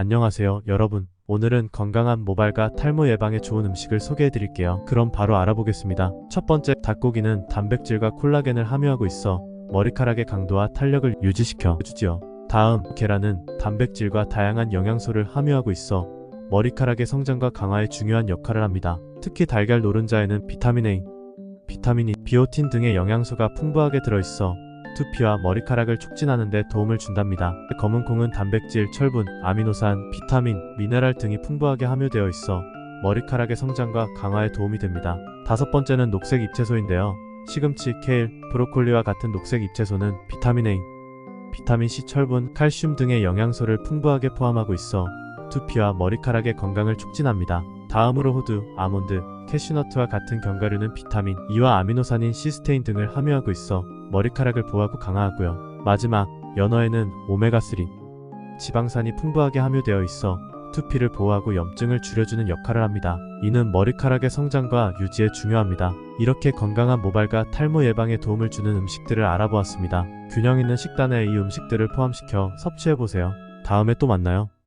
안녕하세요, 여러분. 오늘은 건강한 모발과 탈모 예방에 좋은 음식을 소개해 드릴게요. 그럼 바로 알아보겠습니다. 첫 번째, 닭고기는 단백질과 콜라겐을 함유하고 있어 머리카락의 강도와 탄력을 유지시켜 주지요. 다음, 계란은 단백질과 다양한 영양소를 함유하고 있어 머리카락의 성장과 강화에 중요한 역할을 합니다. 특히 달걀 노른자에는 비타민 A, 비타민 E, 비오틴 등의 영양소가 풍부하게 들어있어 두피와 머리카락을 촉진하는 데 도움을 준답니다. 검은 콩은 단백질, 철분, 아미노산, 비타민, 미네랄 등이 풍부하게 함유되어 있어 머리카락의 성장과 강화에 도움이 됩니다. 다섯 번째는 녹색 잎채소인데요. 시금치, 케일, 브로콜리와 같은 녹색 잎채소는 비타민 A, 비타민 C, 철분, 칼슘 등의 영양소를 풍부하게 포함하고 있어 두피와 머리카락의 건강을 촉진합니다. 다음으로 호두, 아몬드, 캐슈너트와 같은 견과류는 비타민 E와 아미노산인 시스테인 등을 함유하고 있어 머리카락을 보호하고 강화하고요. 마지막, 연어에는 오메가3, 지방산이 풍부하게 함유되어 있어 두피를 보호하고 염증을 줄여주는 역할을 합니다. 이는 머리카락의 성장과 유지에 중요합니다. 이렇게 건강한 모발과 탈모 예방에 도움을 주는 음식들을 알아보았습니다. 균형 있는 식단에 이 음식들을 포함시켜 섭취해보세요. 다음에 또 만나요.